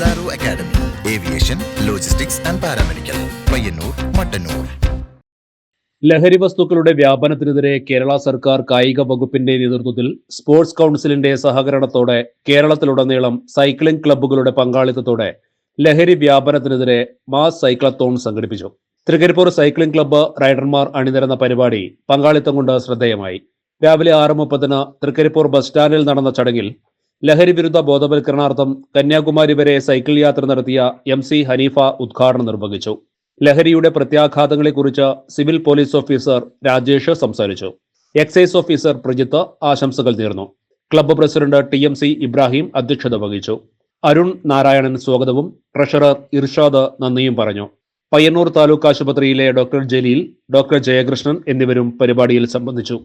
Diagnostics and paramedical Payyanur Mattannur ലഹരി വസ്തുക്കളുടെ വ്യാപനത്തിനെതിരെ കേരള സർക്കാർ കായിക വകുപ്പിന്റെ നേതൃത്വത്തിൽ സ്പോർട്സ് കൗൺസിലിന്റെ സഹകരണത്തോടെ കേരളത്തിലുടനീളം സൈക്ലിംഗ് ക്ലബ്ബുകളുടെ പങ്കാളിത്തത്തോടെ ലഹരി വ്യാപനത്തിനെതിരെ മാസ് സൈക്ലത്തോൺ സംഘടിപ്പിച്ചു. തൃക്കരിപ്പൂർ സൈക്ലിംഗ് ക്ലബ്ബ് റൈഡർമാർ അണിനിരന്ന പരിപാടി പങ്കാളിത്തം കൊണ്ട് ശ്രദ്ധേയമായി. രാവിലെ ആറ് മുപ്പതിന് തൃക്കരിപ്പൂർ ബസ് സ്റ്റാൻഡിൽ നടന്ന ചടങ്ങിൽ ലഹരി വിരുദ്ധ ബോധവൽക്കരണാർത്ഥം കന്യാകുമാരി വരെ സൈക്കിൾ യാത്ര നടത്തിയ എം സി ഹനീഫ ഉദ്ഘാടനം നിർവഹിച്ചു. ലഹരിയുടെ പ്രത്യാഘാതങ്ങളെക്കുറിച്ച് സിവിൽ പോലീസ് ഓഫീസർ രാജേഷ് സംസാരിച്ചു. എക്സൈസ് ഓഫീസർ പ്രജിത്ത് ആശംസകൾ നേർന്നു. Club president T M C Ibrahim അധ്യക്ഷത വഹിച്ചു. അരുൺ നാരായണൻ സ്വാഗതവും ട്രഷറർ ഇർഷാദ് നന്ദിയും പറഞ്ഞു. പയ്യന്നൂർ താലൂക്ക് ആശുപത്രിയിലെ ഡോക്ടർ ജലീൽ ഡോക്ടർ ജയകൃഷ്ണൻ എന്നിവരും പരിപാടിയിൽ സംബന്ധിച്ചു.